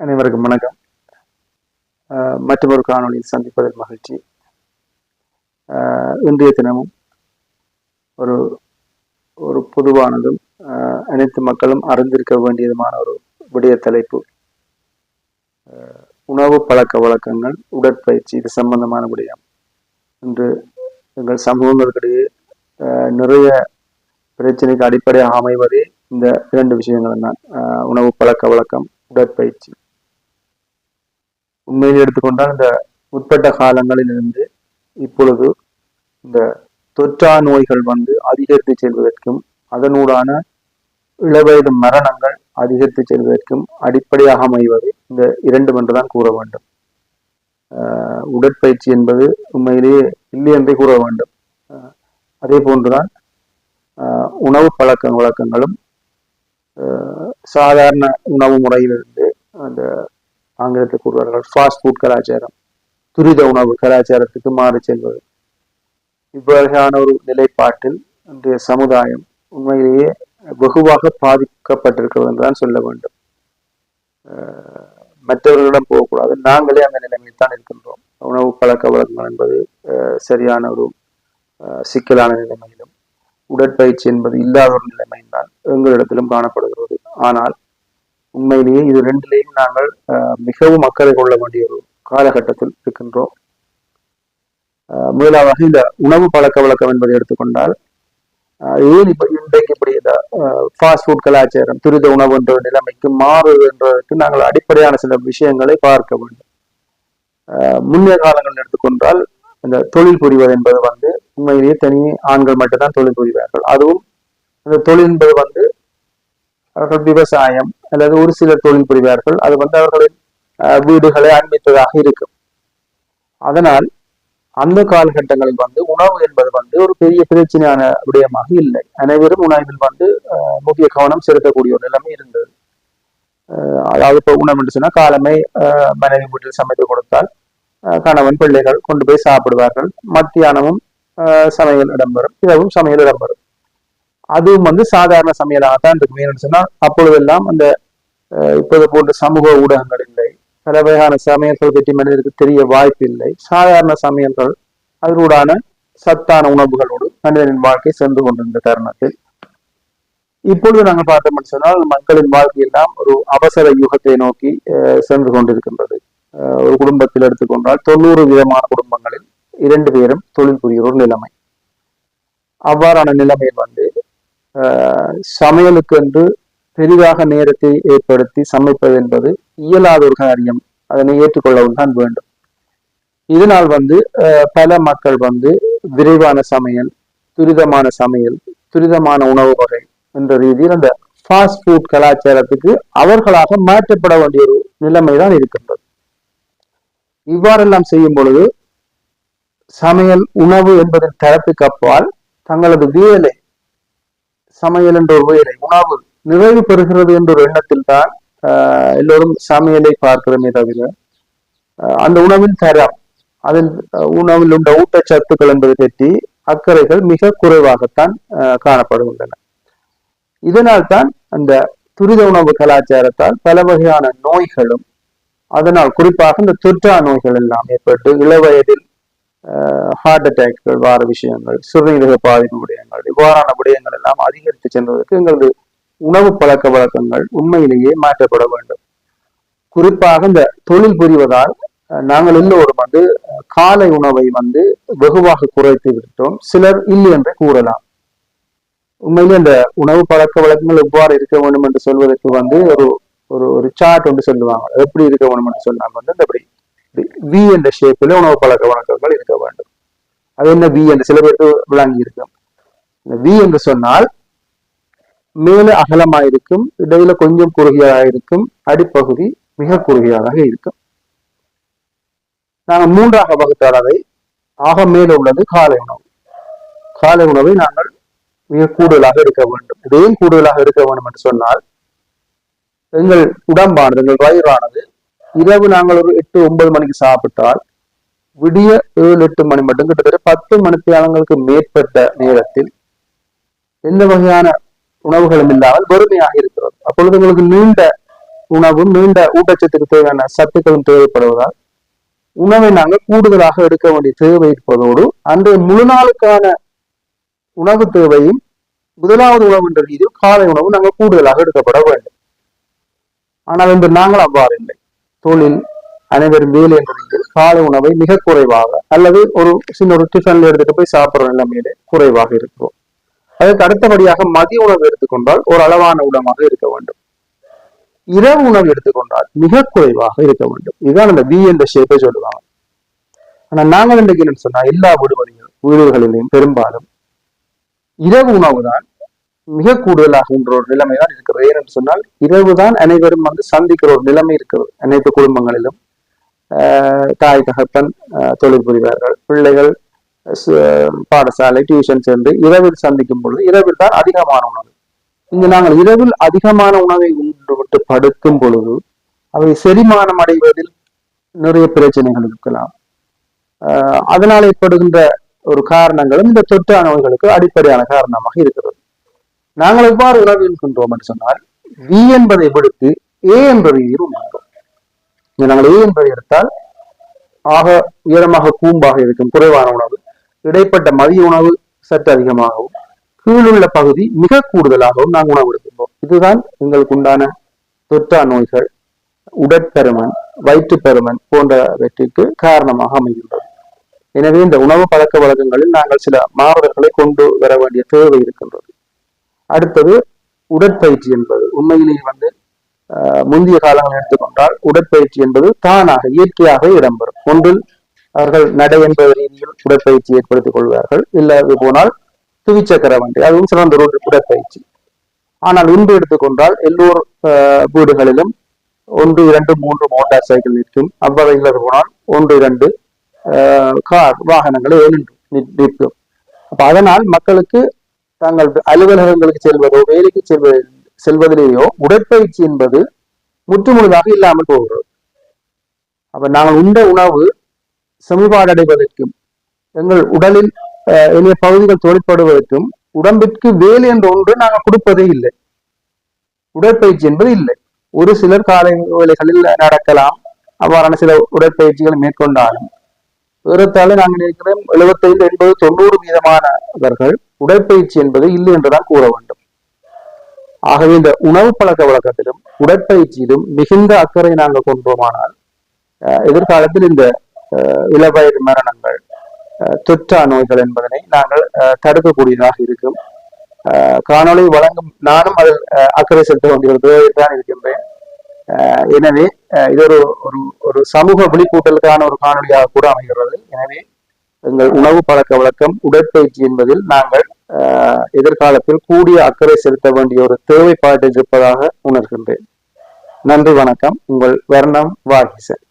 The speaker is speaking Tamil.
அனைவருக்கும் வணக்கம். மற்றொரு காணொலியில் சந்திப்பதில் மகிழ்ச்சி. இன்றைய தினமும் ஒரு ஒரு பொதுவானதும் அஹ் அனைத்து மக்களும் அறிந்திருக்க வேண்டியதுமான ஒரு விடய தலைப்பு. உணவு பழக்க வழக்கங்கள் உடற்பயிற்சி இது சம்பந்தமான விடயம். இன்று எங்கள் சமூகங்களுக்கிடையே நிறைய பிரச்சனைக்கு அடிப்படையாக அமைவதே இந்த இரண்டு விஷயங்கள் தான். உணவு பழக்க வழக்கம் உடற்பயிற்சி. உண்மையில் எடுத்துக்கொண்டால் இந்த உட்பட்ட காலங்களிலிருந்து இப்பொழுது இந்த தொற்றா நோய்கள் வந்து அதிகரித்து செல்வதற்கும் அதனூடான இளவயது மரணங்கள் அதிகரித்து செல்வதற்கும் அடிப்படையாக அமைவது இந்த இரண்டும் என்றுதான் கூற வேண்டும். உடற்பயிற்சி என்பது உண்மையிலேயே இல்லை என்றே கூற வேண்டும். அதே போன்றுதான் உணவு பழக்க வழக்கங்களும் சாதாரண உணவு முறையிலிருந்து அந்த ஆங்கிலத்தில் கூறுவார்கள். ஃபாஸ்ட் ஃபுட் கலாச்சாரம் துரித உணவு கலாச்சாரத்துக்கு மாறி செல்வது. இவ்வகையான ஒரு நிலைப்பாட்டில் இன்றைய சமுதாயம் உண்மையிலேயே வெகுவாக பாதிக்கப்பட்டிருக்கிறது என்றுதான் சொல்ல வேண்டும். மற்றவர்களிடம் போகக்கூடாது. நாங்களே அந்த நிலைமையில் தான் இருக்கின்றோம். உணவு பழக்க வழக்கங்கள் என்பது அஹ் சரியான ஒரு அஹ் சிக்கலான நிலைமையிலும் உடற்பயிற்சி என்பது இல்லாத ஒரு நிலைமையும் தான் எங்களிடத்திலும் காணப்படுகிறது. ஆனால் உண்மையிலேயே இது ரெண்டிலேயும் நாங்கள் அஹ், மிகவும் அக்கறை கொள்ள வேண்டிய ஒரு காலகட்டத்தில் இருக்கின்றோம். அஹ், இந்த உணவு பழக்க வழக்கம் என்பதை எடுத்துக்கொண்டால் ஏன் இப்ப இன்றைக்கு இப்படி இந்த ஃபாஸ்ட் ஃபுட் கலாச்சாரம் துரித உணவு என்ற நிலைமைக்கு மாறுது என்றதற்கு நாங்கள் அடிப்படையான சில விஷயங்களை பார்க்க வேண்டும். முன்னே முன்னைய எடுத்துக்கொண்டால் இந்த தொழில் புரிவது என்பது வந்து உண்மையிலேயே தனி ஆண்கள் மட்டும்தான் தொழில் புரிவார்கள். அதுவும் அந்த தொழில் என்பது வந்து அவர்கள் விவசாயம் அல்லது ஒரு சில தொழில் புரிவார்கள். அது வந்து அவர்களின் அஹ், வீடுகளை அண்மித்ததாக இருக்கும். அதனால் அந்த காலகட்டங்களில் வந்து உணவு என்பது வந்து ஒரு பெரிய பிரச்சனையான விடயமாக இல்லை. அனைவரும் உணவில் வந்து அஹ், முக்கிய கவனம் செலுத்தக்கூடிய ஒரு நிலைமை இருந்தது. அதாவது இப்போ உணவு என்று சொன்னால் காலமே அஹ், மனைவி வீட்டில் சமைத்து கொடுத்தால் அஹ், கணவன் பிள்ளைகள் கொண்டு போய் சாப்பிடுவார்கள். மத்தியானமும் சமையல் இடம்பெறும். இரவும் சமையல் இடம்பெறும். அதுவும் வந்து சாதாரண சமையலாகத்தான் இருக்கும். ஏன்னு சொன்னால் அப்பொழுதெல்லாம் அந்த அஹ், இப்போது போன்ற சமூக ஊடகங்கள் இல்லை. பல வகையான சமையல்கள் பற்றி மனிதருக்கு தெரிய வாய்ப்பு இல்லை. சாதாரண சமையல்கள் அதனூடான சத்தான உணவுகளோடு மனிதனின் வாழ்க்கை சென்று கொண்டிருந்த தருணத்தில். இப்பொழுது நாங்கள் பார்த்தோம்னு சொன்னால் மக்களின் வாழ்க்கையெல்லாம் ஒரு அவசர யுகத்தை நோக்கி அஹ், சென்று கொண்டிருக்கின்றது. ஒரு குடும்பத்தில் எடுத்துக்கொண்டால் தொண்ணூறு விதமான குடும்பங்களில் இரண்டு பேரும் தொழில் புரிகிற ஒரு நிலைமை. அவ்வாறான நிலைமையில் வந்து ஆஹ் சமையலுக்கு என்று பெரிதாக நேரத்தை ஏற்படுத்தி சமைப்பது என்பது இயலாத ஒரு காரியம். அதனை ஏற்றுக்கொள்ளவும் தான் வேண்டும். இதனால் வந்து பல மக்கள் வந்து விரைவான சமையல் துரிதமான சமையல் துரிதமான உணவு வகை என்ற ரீதியில் அந்த ஃபாஸ்ட் ஃபுட் கலாச்சாரத்துக்கு அவர்களாக மாற்றப்பட வேண்டிய ஒரு நிலைமை தான் இருக்கின்றது. இவ்வாறெல்லாம் செய்யும் பொழுது சமையல் உணவு என்பதன் தரத்துக்கு அப்பால் தங்களது வேலை சமையல் என்ற ஒரு வேலை உணவு நிறைவு பெறுகிறது என்ற ஒரு எண்ணத்தில் தான் எல்லோரும் சமையலை பார்க்கிறோமே தவிர அந்த உணவின் தரம் அதில் உணவில் உள்ள ஊட்டச்சத்துக்கள் என்பது பற்றி அக்கறைகள் மிக குறைவாகத்தான் காணப்படுகின்றன. இதனால் தான் அந்த துரித உணவு கலாச்சாரத்தால் பல வகையான நோய்களும் அதனால் குறிப்பாக இந்த தொற்றா நோய்கள் எல்லாம் ஏற்பட்டு இளவயதில் ஹார்ட் அட்டாக்கள் வார விஷயங்கள் சிறுநீரக பாதிப்பு விடயங்கள் இவ்வாறான விடயங்கள் எல்லாம் அதிகரித்து செல்வதற்கு எங்களது உணவு பழக்க வழக்கங்கள் உண்மையிலேயே மாற்றப்பட வேண்டும். குறிப்பாக இந்த தொழில் புரிவதால் நாங்கள் எல்லோரும் வந்து காலை உணவை வந்து வெகுவாக குறைத்து விட்டோம். சிலர் இல்லை என்று கூறலாம். உண்மையிலே அந்த உணவு பழக்க வழக்கங்கள் எவ்வாறு இருக்க வேண்டும் என்று சொல்வதற்கு வந்து ஒரு ஒரு ஒரு சார்ட் ஒன்று சொல்லுவாங்க. எப்படி இருக்க வேண்டும் என்று சொன்னாங்க வந்து அந்த இப்படி வி என்ற ஷேப்பில் உணவு பழக்க வழக்கங்கள் இருக்க வேண்டும். அது என்ன வி என்று சில பேருக்கு விளங்கி இருக்கும் இந்த வி என்று சொன்னால் மேலே அகலமாயிருக்கும் இடையில கொஞ்சம் குறுகியதாக இருக்கும் அடிப்பகுதி மிக குறுகியதாக இருக்கும். நாங்கள் மூன்றாக வகுத்தால் அதை ஆக மேலே உள்ளது காலை உணவு. காலை உணவை நாங்கள் மிக கூடுதலாக எடுக்க வேண்டும். இதையும் கூடுதலாக எடுக்க வேண்டும் என்று சொன்னால் எங்கள் உடம்பானது எங்கள் வயிறானது இரவு நாங்கள் ஒரு எட்டு ஒன்பது மணிக்கு சாப்பிட்டால் விடிய ஏழு எட்டு மணி மட்டும் கிட்டத்தட்ட பத்து மணித்தியாலங்களுக்கு மேற்பட்ட நேரத்தில் எந்த வகையான உணவுகளும் இல்லாமல் வறுமையாக இருக்கிறது அப்பொழுது உங்களுக்கு நீண்ட உணவும் நீண்ட ஊட்டச்சத்துக்கு தேவையான சத்துக்களும் தேவைப்படுவதால் உணவை நாங்கள் கூடுதலாக எடுக்க வேண்டிய தேவை இருப்பதோடு அன்றைய முழு நாளுக்கான உணவு தேவையும் முதலாவது உணவு என்ற ரீதியில் காலை உணவு நாங்கள் கூடுதலாக எடுக்கப்பட வேண்டும். ஆனால் இன்று நாங்கள் அவ்வாறு இல்லை. தொழில் அனைவரும் வேலை என்று காலை உணவை மிக குறைவாக அல்லது ஒரு சின்ன ஒரு டிஃபன்ல எடுத்துட்டு போய் சாப்பிடுற நிலைமையிலே குறைவாக இருக்கிறோம். அதற்கு அடுத்தபடியாக மதிய உணவு எடுத்துக்கொண்டால் ஒரு அளவான உணவாக இருக்க வேண்டும். இரவு உணவு எடுத்துக்கொண்டால் மிக குறைவாக இருக்க வேண்டும். இதுதான் அந்த பி என்ற ஷேப்பை சொல்லுவாங்க. ஆனா நாங்கள் இன்றைக்கு சொன்னா எல்லா வீடுகளிலும் வீடுகளிலும் பெரும்பாலும் இரவு உணவு தான் மிக கூடுதலாகின்ற ஒரு நிலைமை தான் இருக்கிறது. ஏனென்று சொன்னால் இரவு தான் அனைவரும் வந்து சந்திக்கிற ஒரு நிலைமை இருக்கிறது. அனைத்து குடும்பங்களிலும் ஆஹ் தாய் தகப்பன் தொழில் புரிவார்கள் பிள்ளைகள் பாடசாலை டியூஷன் சென்று இரவில் சந்திக்கும் பொழுது இரவில் தான் அதிகமான உணவு. இங்கு நாங்கள் இரவில் அதிகமான உணவை உண்டு விட்டு படுக்கும் பொழுது அவை செரிமானம் அடைவதில் நிறைய பிரச்சனைகள் இருக்கலாம். ஆஹ் அதனால் ஏற்படுகின்ற ஒரு காரணங்களும் இந்த தொற்று நோய்களுக்கு அடிப்படையான காரணமாக இருக்கிறது. நாங்கள் எவ்வாறு உணவு இருக்கின்றோம் என்று சொன்னால் வி என்பதை விடுத்து ஏ என்ற உணர்ந்தோம் நாங்கள் ஏ என்பதை எடுத்தால் ஆக உயரமாக கூம்பாக இருக்கும் குறைவான உணவு. இடைப்பட்ட மதிய உணவு சற்று அதிகமாகவும் கீழுள்ள பகுதி மிக கூடுதலாகவும் நாங்கள் உணவு எடுக்கின்றோம். இதுதான் எங்களுக்கு உண்டான தொற்றா நோய்கள் உடற்பருமன் வயிற்றுப்பருமன் போன்றவற்றிற்கு காரணமாக அமைகின்றது. எனவே இந்த உணவு பழக்க வழக்கங்களில் நாங்கள் சில மாறுதல்களை கொண்டு வர வேண்டிய தேவை இருக்கின்றது. அடுத்தது உடற்பயிற்சி என்பது. உண்மையிலேயே வந்து ஆஹ், முந்தைய காலங்களை எடுத்துக்கொண்டால் உடற்பயிற்சி என்பது தானாக இயற்கையாக இடம்பெறும். ஒன்றில் அவர்கள் நடை என்பது ரீதியில் உடற்பயிற்சி ஏற்படுத்திக் கொள்வார்கள். இல்ல அது போனால் துவிச்சக்கர வண்டி அதுவும் சிறந்த ஒரு உடற்பயிற்சி. ஆனால் இன்று எடுத்துக்கொண்டால் எல்லோர் வீடுகளிலும் ஒன்று இரண்டு மூன்று மோட்டார் சைக்கிள் நிற்கும். அவ்வகையில் போனால் ஒன்று இரண்டு ஆஹ், கார் வாகனங்களை நின்று- நிற்கும். அப்ப அதனால் மக்களுக்கு தாங்கள் அலுவலகங்களுக்கு செல்வதோ வேலைக்கு செல்வ செல்வதிலேயோ உடற்பயிற்சி என்பது முற்றுமுழுதாக இல்லாமல் போகிறது. அப்ப நாங்கள் உண்ட உணவு செமிபாடடைவதற்கும் எங்கள் உடலில் எளிய பகுதிகள் தொழிற்படுவதற்கும் உடம்பிற்கு வேலை என்ற ஒன்று நாங்கள் கொடுப்பதே இல்லை. உடற்பயிற்சி என்பது இல்லை. ஒரு சிலர் காலை வேலைகளில் நடக்கலாம். அவ்வாறான சில உடற்பயிற்சிகளை மேற்கொண்டாலும். ஏறத்தாழ நாங்கள் நினைக்கிறோம் எழுபத்தைந்து எண்பது தொண்ணூறு வீதமானவர்கள் உடற்பயிற்சி என்பது இல்லை என்றுதான் கூற வேண்டும். ஆகவே இந்த உணவு பழக்க வழக்கத்திலும் உடற்பயிற்சியிலும் மிகுந்த அக்கறை நாங்கள் கொண்டோமானால் எதிர்காலத்தில் இந்த அஹ், இளவயது மரணங்கள் தொற்றா நோய்கள் என்பதனை நாங்கள் தடுக்கக்கூடியதாக இருக்கும். அஹ், காணொளி வழங்கும் நானும் அதில் அக்கறை செலுத்த வேண்டிய தான் இருக்கின்றேன். அஹ், எனவே அஹ், இது ஒரு ஒரு ஒரு சமூக விழிப்பூட்டலுக்கான ஒரு காணொளியாக கூட அமைகிறது. எனவே எங்கள் உணவு பழக்க வழக்கம் உடற்பயிற்சி என்பதில் நாங்கள் எதிர்காலத்தில் கூடிய அக்கறை செலுத்த வேண்டிய ஒரு தேவைப்பாடு இருப்பதாக உணர்கின்றேன். நன்றி வணக்கம். உங்கள் வர்ணம் வாகிசன்